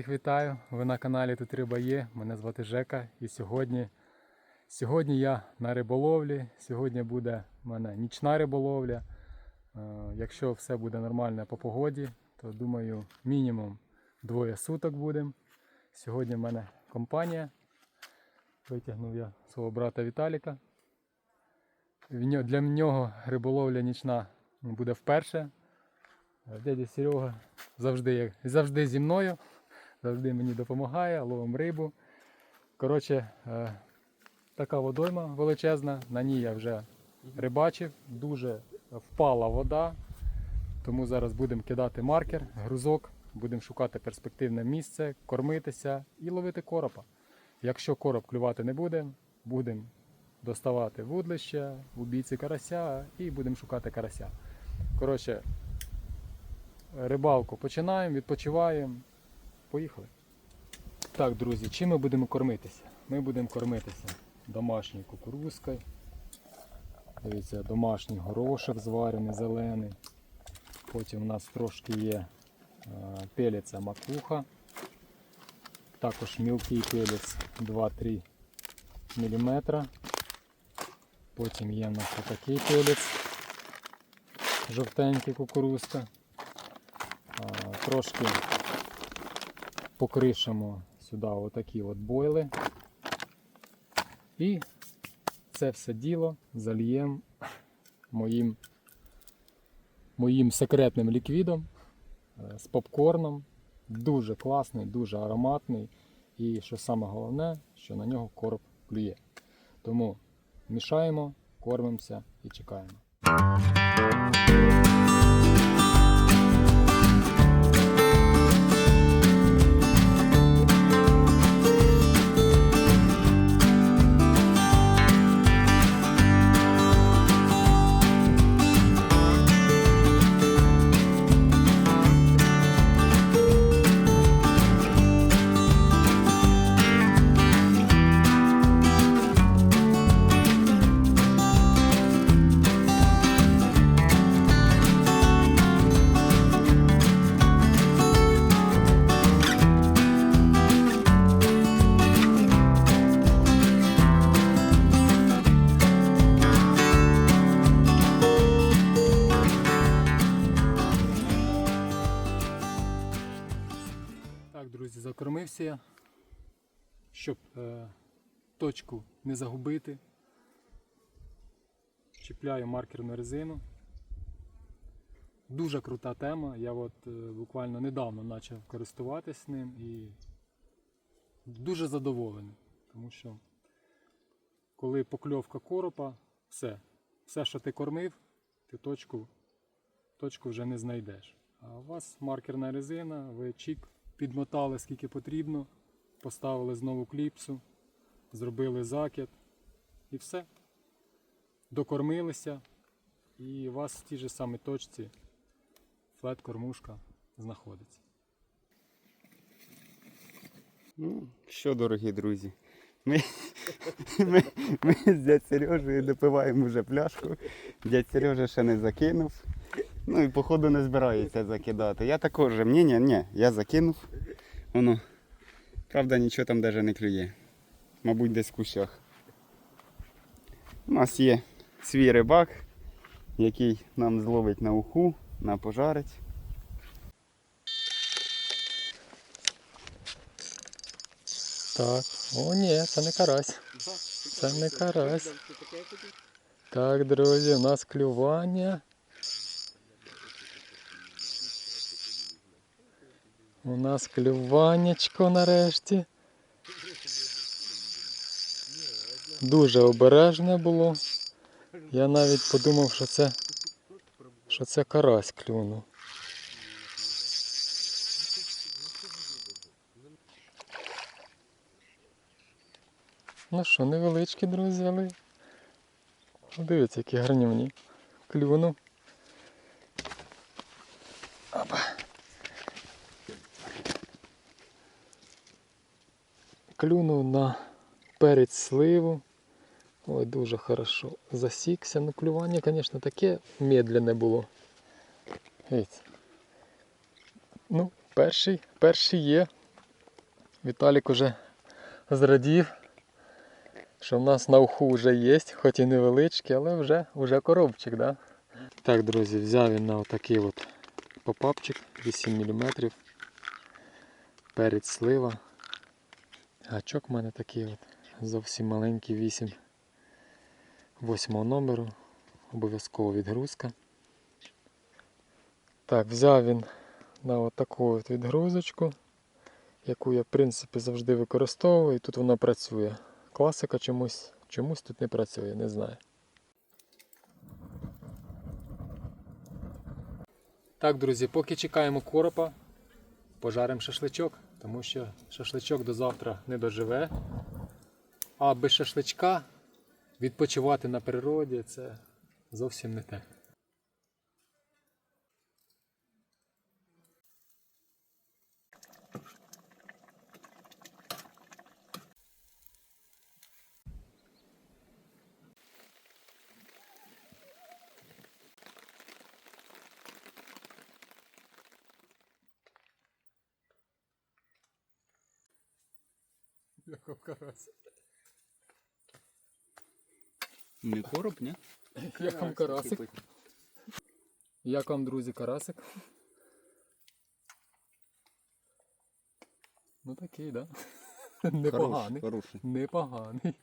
всіх вітаю! Ви на каналі Тут Риба є. Мене звати Жека. І сьогодні, сьогодні я на риболовлі. Сьогодні буде в мене нічна риболовля. Е, Якщо все буде нормально по погоді, то думаю, мінімум двоє суток будемо. Сьогодні в мене компанія. Витягнув я свого брата Віталіка. Для нього риболовля нічна буде вперше. Е, Дядя Серега завжди, завжди зі мною, завжди мені допомагає, ловимо рибу. Коротше, е, така водойма величезна, на ній я вже рибачив, дуже впала вода. Тому зараз будемо кидати маркер, грузок, будемо шукати перспективне місце, кормитися і ловити коропа. Якщо короб клювати не буде, будемо доставати вудлище, у бійці карася і будемо шукати карася. Коротше, рибалку починаємо, відпочиваємо. Поїхали. Так, друзі, чим ми будемо кормитися? Ми будемо кормитися домашньою кукурузкою. Дивіться, домашній горошок зварений, зелений. Потім у нас трошки є е, пелеця макуха. Також мілкий пелець 2-3 мм. Потім є в нас отакий пелець. Жовтенький кукурузка. А, Трошки покришимо сюди отакі от бойли. І це все діло зальємо моїм, моїм секретним ліквідом е, з попкорном. Дуже класний, дуже ароматний. І що саме головне, що на нього короб клює. Тому мішаємо, кормимося і чекаємо. Точку не загубити. Чіпляю маркерну резину. Дуже крута тема. Я от е, буквально недавно почав користуватись ним і дуже задоволений. Тому що коли покльовка коропа, все. Все, що ти кормив, ти точку, точку вже не знайдеш. А у вас маркерна резина, ви чік підмотали скільки потрібно, поставили знову кліпсу, зробили закид і все. Докормилися, і у вас в тій же самій точці флет-кормушка знаходиться. Ну, що, дорогі друзі, ми, ми, ми з дядь Сережею допиваємо вже пляшку. Дядь Сережа ще не закинув. Ну і походу не збирається закидати. Я також, ні, ні, ні, я закинув. Воно, правда, нічого там навіть не клює. Мабуть, десь в кущах. У нас є свій рибак, який нам зловить на уху, на пожарить. Так, о ні, це не карась. Це не карась. Так, друзі, у нас клювання. У нас клюваннячко нарешті. Дуже обережне було. Я навіть подумав, що це, що це карась клюнув. Ну що, невеличкі, друзі, але дивіться, які гарнівні. Клюнув. Опа. Клюнув на перець сливу. Ой, дуже хорошо. Засікся. Ну клювання, звісно, таке медленне було. Ну, перший, перший є. Віталік уже зрадів, що в нас на уху вже є, хоч і невеличкий, але вже, вже коробчик, да? Так, друзі, взяв він на отакий от попапчик 8 мм. Перець слива. Гачок в мене такий от, зовсім маленький 8 восьмого номеру. Обов'язково відгрузка. Так, взяв він на отаку от відгрузочку, яку я в принципі завжди використовую, і тут вона працює. Класика чомусь, чомусь тут не працює, не знаю. Так, друзі, поки чекаємо коропа, пожаримо шашличок, тому що шашличок до завтра не доживе. А без шашличка відпочивати на природі це зовсім не те. Яков карась. Не короб, ні? Як вам карасик? Як вам, друзі, карасик? Ну такий, да? Непоганий. Хороший. Непоганий.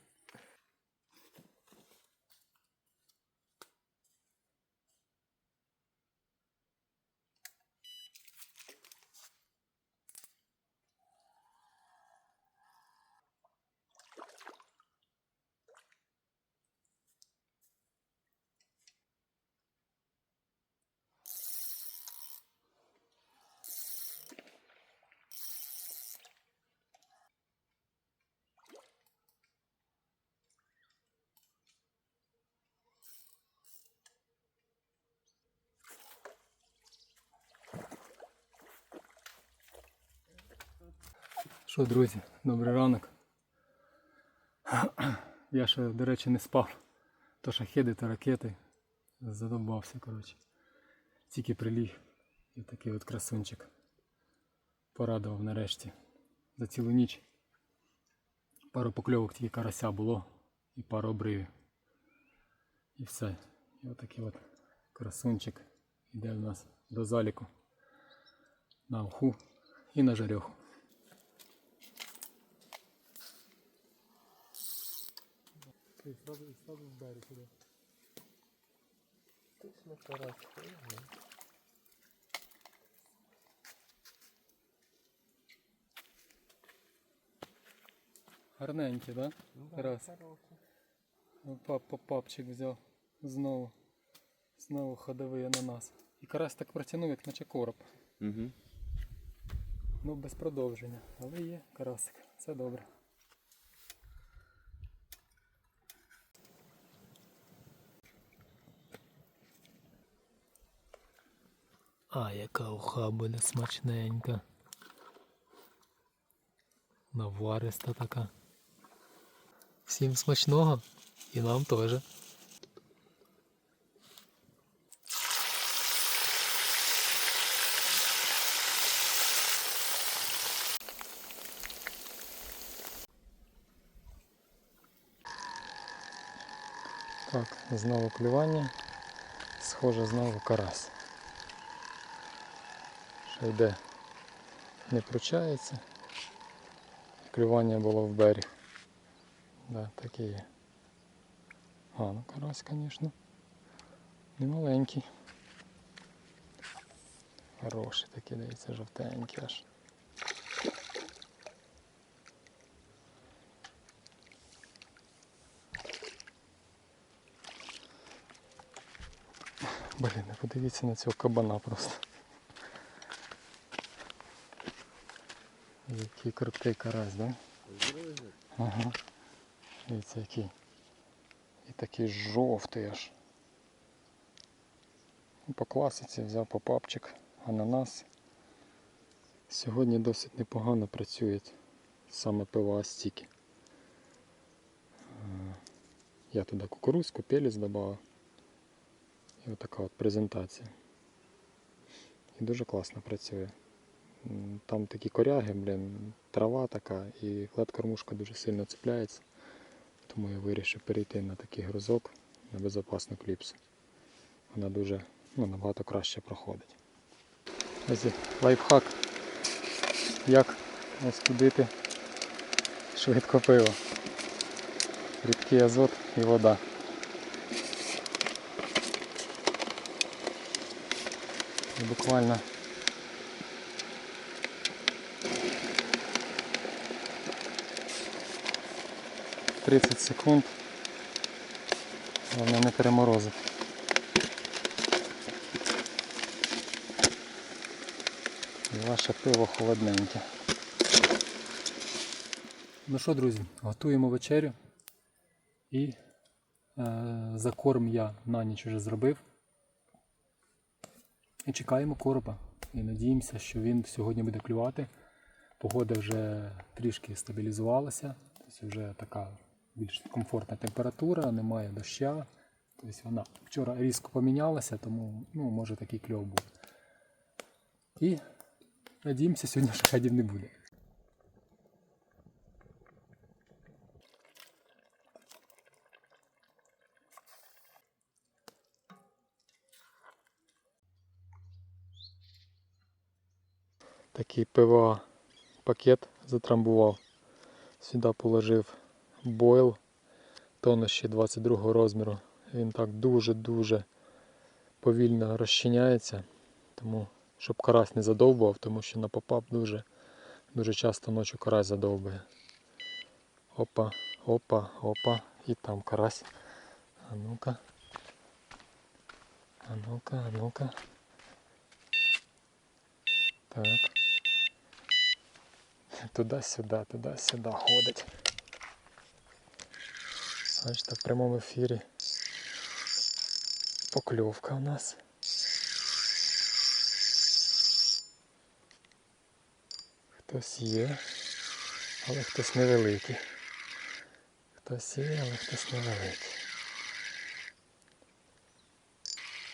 Що, друзі, добрий ранок. Я ще, до речі, не спав. То шахеди, то ракети. Задовбався, коротше. Тільки приліг. І такий от красунчик. Порадував нарешті. За цілу ніч. Пару покльовок тільки карася було і пару обривів. І все. І отакий от красунчик іде в нас до заліку. На уху і на жарьоху. Ти сразу, сразу в берег іде. Точно. Гарненький, да? Раз. Пап, папчик взяв знову. Знову ходовий ананас. І карась так протягнув, як наче короб. Угу. Ну, без продовження. Але є карасик. Це добре. А, яка уха смачненька. Навариста така. Всім смачного і нам теж. Так, знову клювання. Схоже, знову карась. Йде, не пручається. Клювання було в берег. Да, таке є. А, ну карась, звісно. Не маленький. Хороший такий, дивіться, жовтенький аж. Блін, подивіться на цього кабана просто. Який крутий карась, да? Ага. Дивіться який. І такий жовтий аж. Ну, По класиці взяв попапчик, ананас. Сьогодні досить непогано працюють саме пива стіки. Е, Я туди кукурузку, пелець додав. І отака от презентація. І дуже класно працює. Там такі коряги, блін, трава така, і клет-кормушка дуже сильно цепляється. Тому я вирішив перейти на такий грузок на безпечну кліпсу. Вона дуже ну, набагато краще проходить. Ось лайфхак. Як остудити швидко пиво. Рідкий азот і вода. Буквально Тридцять секунд. Головне не переморозити. І ваше пиво холодненьке. Ну що, друзі, готуємо вечерю. І е, закорм я на ніч вже зробив. І чекаємо коропа. І надіємося, що він сьогодні буде клювати. Погода вже трішки стабілізувалася. Тобто вже така більш комфортна температура, немає доща. Тобто вона вчора різко помінялася, тому ну, може такий кльов був. І надіємося, сьогодні шахедів не буде. Такий ПВА пакет затрамбував. Сюди положив бойл тонущий 22 розміру. Він так дуже-дуже повільно розчиняється. Тому щоб карась не задовбував, тому що на попап дуже, дуже часто ночі карась задовбує. Опа, опа, опа. І там карась. А ну-ка. А ну-ка, а ну-ка. Так. Туди-сюди, туди-сюди ходить. Бачите, в прямому ефірі покльовка у нас. Хтось є, але хтось невеликий. Хтось є, але хтось невеликий.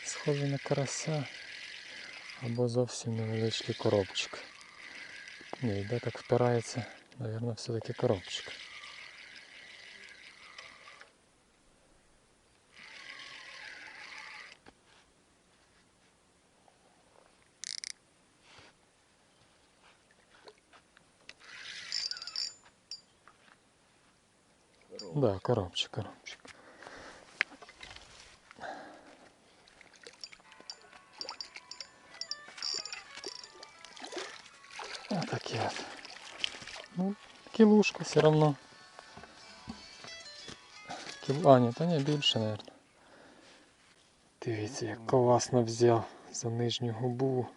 Схоже на карася або зовсім невеличкий коробчик. Ні, йде так впирається, мабуть, все-таки коробчик. Да, коробчик, коробчик. Вот такие вот. Ну, килушка все равно. Кіл... А, ні, та ні, більше, мабуть. Дивіться, як класно взяв за нижню губу.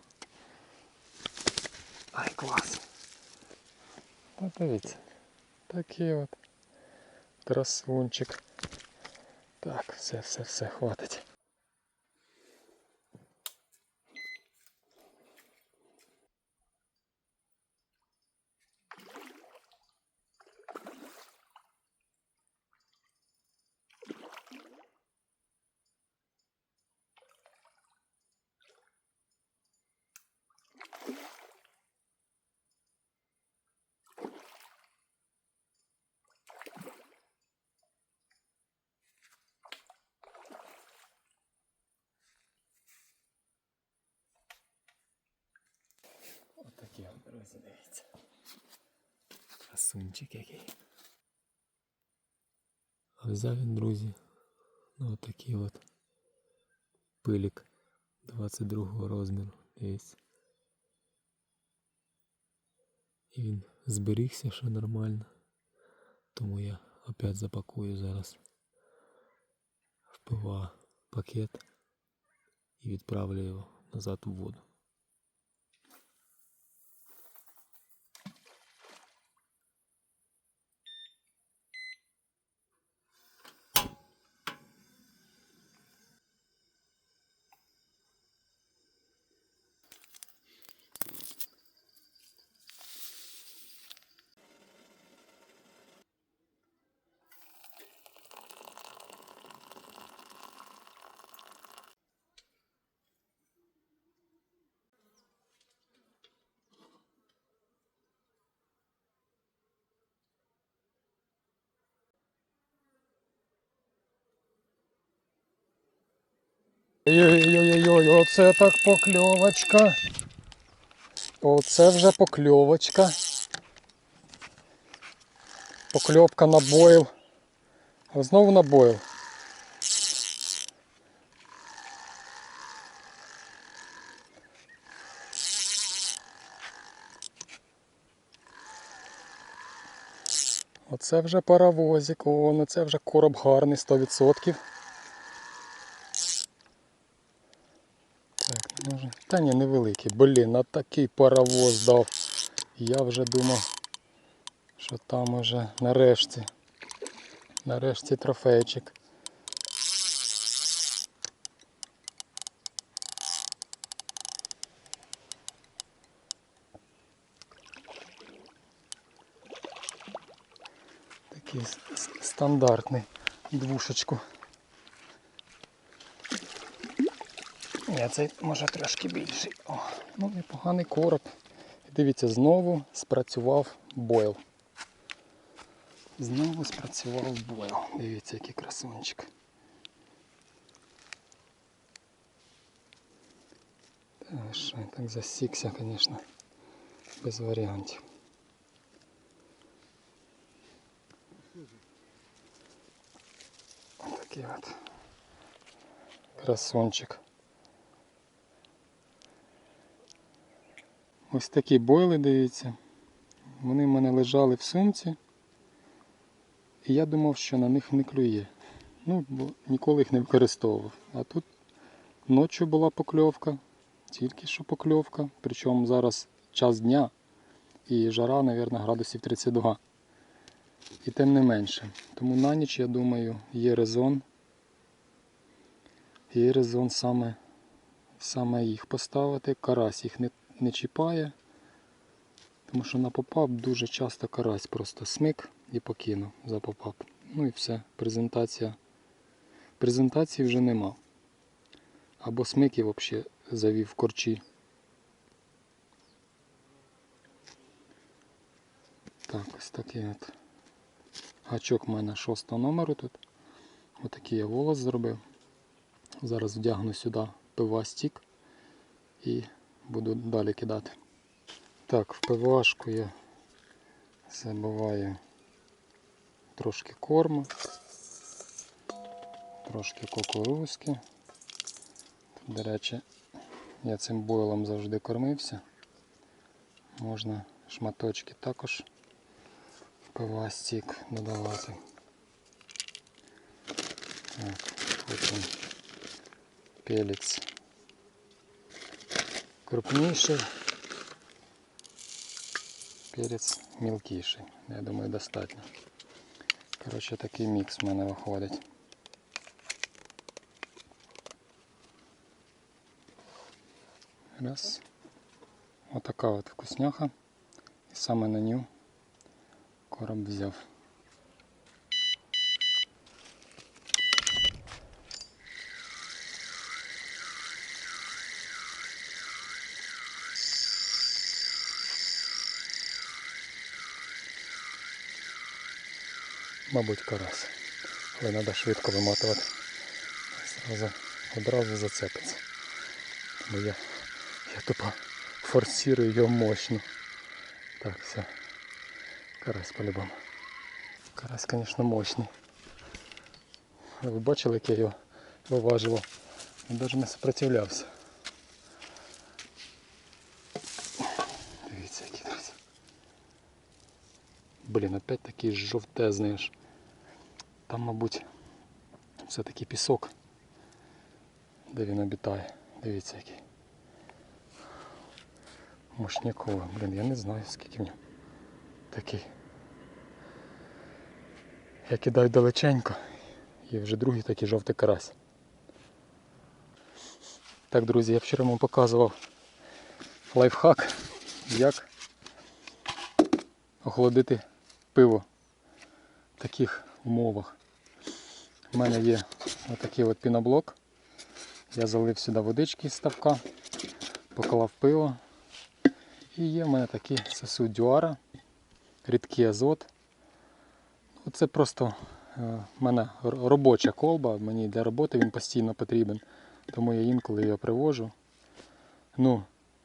Ай, клас. Та дивіться. Такий от. Красунчик. Так, все, все, все, хватить. Отакі от, друзі, дивіться. Красунчик який. А взяв він, друзі, ну отакий от пилік 22 розміру. Дивіться. І він зберігся ще нормально. Тому я опять запакую зараз в ПВА пакет і відправлю його назад у воду. Ой-ой-ой, оце так покльовочка. Оце вже покльовочка. Покльовка на бойл. А Знову на бойл. Оце вже паровозик, о, ну це вже короб гарний 100%. Може. Та ні, невеликий. Блін, на такий паровоз дав. Я вже думав, що там уже нарешті. Нарешті трофейчик. Такий стандартний двушечку. Ні, цей може трошки більший. О, ну непоганий короб. Дивіться, знову спрацював бойл. Знову спрацював бойл. Дивіться, який красунчик. Та що, так засікся, звісно, без варіантів. Такий от красунчик. Ось такі бойли, дивіться. Вони в мене лежали в сумці. І я думав, що на них не клює. Ну, бо ніколи їх не використовував. А тут ночі була покльовка, тільки що покльовка. Причому зараз час дня і жара, мабуть, градусів 32. І тим не менше. Тому на ніч, я думаю, є резон. Є резон саме, саме їх поставити. Карась їх не, не чіпає. Тому що на попап дуже часто карась просто смик і покинув за попап. Ну і все. Презентація. Презентації вже нема. Або смик і взагалі завів корчі. Так, ось такий от. Гачок в мене шостого номеру тут. Отакий я волос зробив. Зараз вдягну сюди пива стік і буду далі кидати. Так, в ПВАшку я забиваю трошки корму, трошки кукурузки. До речі, я цим бойлом завжди кормився. Можна шматочки також ПВА стік додавати. Так, потім пелець крупніший. Перець мілкіший. Я думаю, достатньо. Коротше, такий мікс в мене виходить. Раз. Отака от вкусняха. І саме на ню короб взяв. Мабуть, карась. Але треба швидко виматувати. Зразу, одразу зацепиться. Бо я, я тупо форсирую його мощно. Так, все. Карась по-любому. Карась, звісно, мощний. Ви бачили, як я його виважував? Він навіть не сопротивлявся. Дивіться, який друзі. Блін, опять такий жовтезний аж. Там, мабуть, все-таки пісок, де він обітає. Дивіться який. Мощняковий. Блін, я не знаю скільки в нього такий. Я кидаю далеченько і вже другий такий жовтий карась. Так, друзі, я вчора вам показував лайфхак, як охолодити пиво в таких умовах. У мене є отакий от піноблок. Я залив сюди водички з ставка, поклав пиво. І є в мене такий сосуд дюара, рідкий азот. Ну, Це просто е, в мене робоча колба, мені для роботи він постійно потрібен. Тому я інколи його привожу. Ну,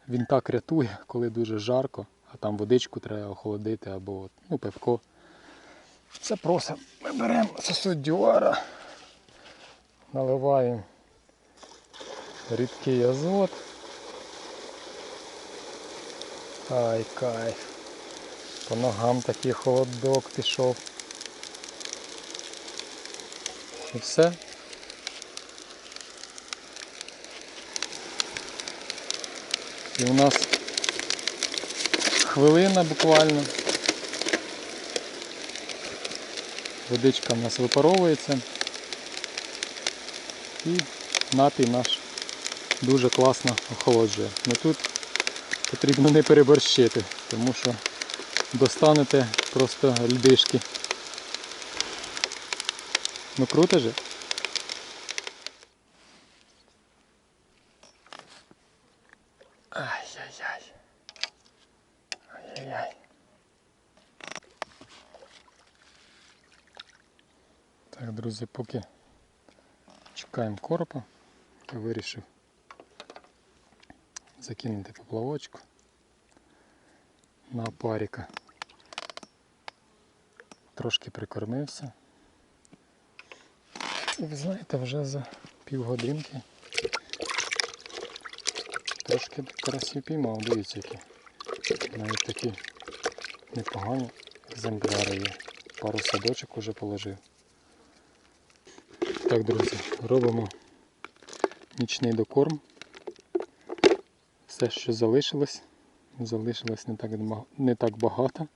він так рятує, коли дуже жарко, а там водичку треба охолодити або ну, пивко. Це просто ми беремо сосуд дюара, наливаємо рідкий азот. Ай, кайф. По ногам такий холодок пішов. І все. І у нас хвилина буквально. Водичка в нас випаровується. І напій наш дуже класно охолоджує. Але тут потрібно не переборщити, тому що достанете просто льдишки. Ну круто же. Друзі, поки чекаємо коропа, я вирішив закинути поплавочку на паріка. Трошки прикормився. І ви знаєте, вже за півгодинки трошки карасів піймав, дивіться які. Навіть такі непогані екземпляри є. Пару садочок уже положив. Так, друзі, робимо нічний докорм. Все, що залишилось, залишилось не так, не так багато.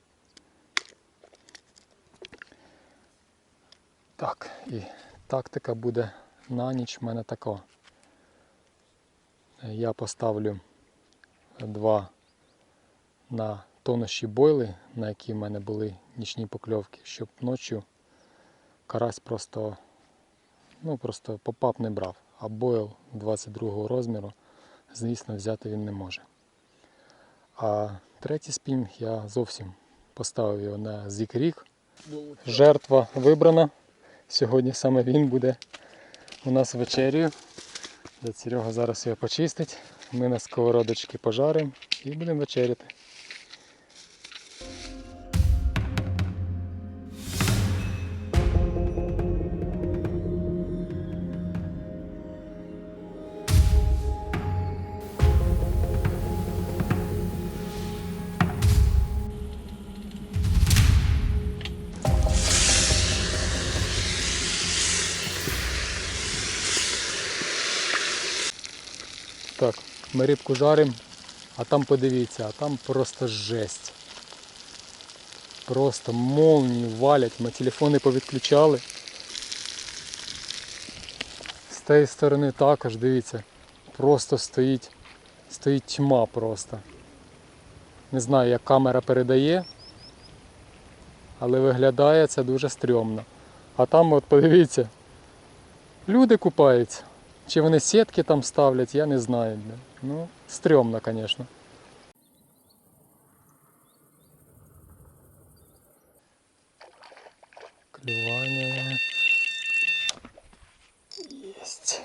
Так, і тактика буде на ніч в мене така. Я поставлю два на тонущі бойли, на які в мене були нічні покльовки, щоб ночі карась просто, ну, просто попап не брав. А бойл 22 розміру, звісно, взяти він не може. А третій спінг я зовсім поставив його на зікрік. Жертва вибрана. Сьогодні саме він буде у нас вечерю. Серега зараз його почистить. Ми на сковородочки пожаримо і будемо вечеряти. Так, ми рибку жаримо, а там подивіться, а там просто жесть. Просто молнії валять, ми телефони повідключали. З тієї сторони також, дивіться, просто стоїть, стоїть тьма просто. Не знаю, як камера передає, але виглядає це дуже стрьомно. А там от подивіться, люди купаються. Чи вони сітки там ставлять, я не знаю. бля. Ну, стрьомно, звісно. Клювання. Єсть.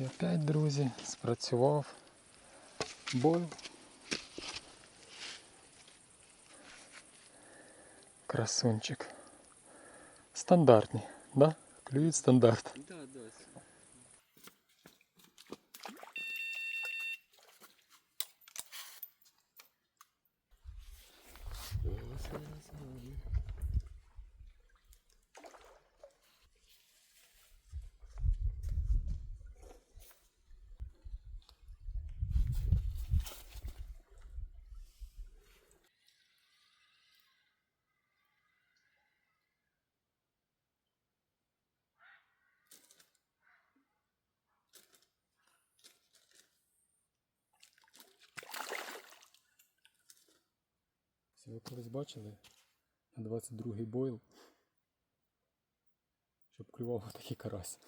І опять, друзі, спрацював Бойл. Красунчик. Стандартний, да? Клюють стандарт. Да, да. Це ви колись бачили на 22-й бойл, щоб клював такий карась.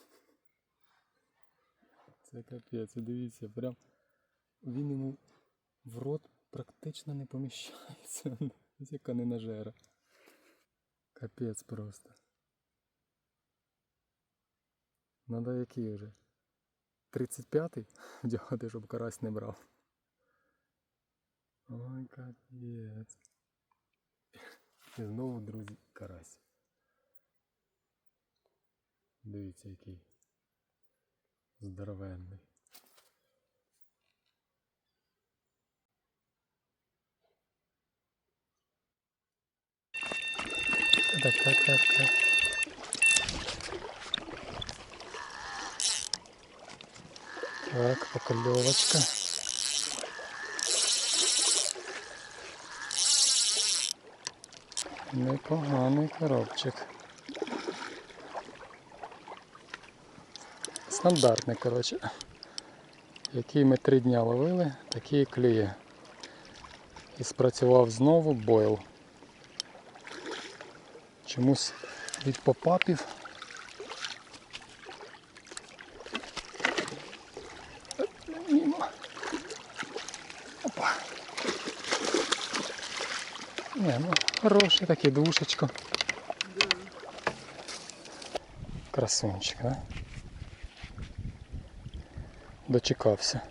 Це капець, дивіться, прям він йому в рот практично не поміщається. Яка ненажера. Капець просто. Надо який вже? 35-й вдягати, щоб карась не брав. Ой, капець. І знову, друзі, карась. Дивіться, який здоровенний. Так, так, так, так. Так, поклевочка. Непоганий коробчик. Стандартний, коротше. Який ми три дня ловили, такий і клює. І спрацював знову бойл. Чомусь від попапів. Мімо. Опа. Хороший такий двушечко. Красунчик, да? Дочекався.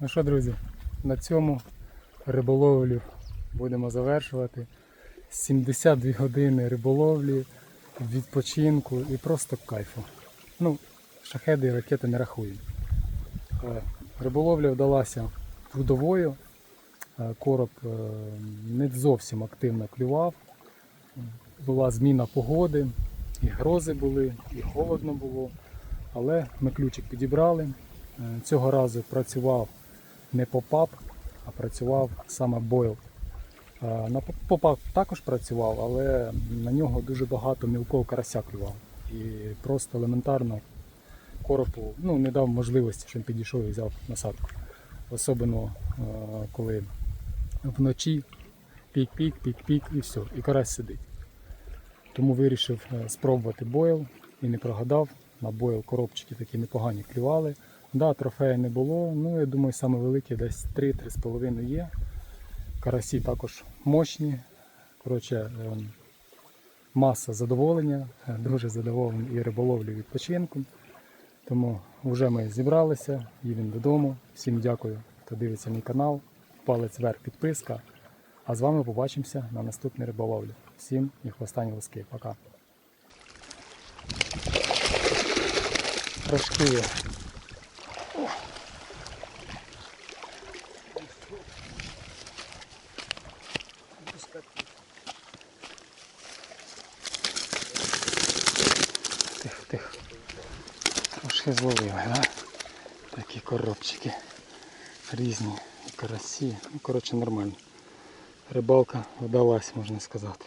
Ну що, друзі, на цьому риболовлю будемо завершувати. 72 години риболовлі, відпочинку і просто кайфу. Ну, шахеди і ракети не рахуємо. Е, Риболовля вдалася трудовою. Е, Короб е, не зовсім активно клював. Була зміна погоди, і грози були, і холодно було. Але ми ключик підібрали. Е, Цього разу працював не попап, а працював саме бойл. На поп- попап також працював, але на нього дуже багато мілкого карася клював. І просто елементарно коропу ну, не дав можливості, щоб він підійшов і взяв насадку. Особливо коли вночі пік-пік, пік-пік і все, і карась сидить. Тому вирішив е, спробувати бойл і не прогадав. На бойл коробчики такі непогані клювали. Да, трофея не було, ну я думаю, саме великі десь 3-3,5 є. Карасі також мощні. Коротше, ем, маса задоволення, е, дуже задоволений і риболовлю відпочинком. Тому вже ми зібралися, їдемо додому. Всім дякую, хто дивиться мій канал. Палець вверх, підписка. А з вами побачимося на наступній риболовлі. Всім і хвостані лоски. Пока. Трошки є. Тихо, тихо. Трошки зловили, да? Такі коробчики різні карасі. Ну, коротше, нормально. Рибалка вдалась, можна сказати.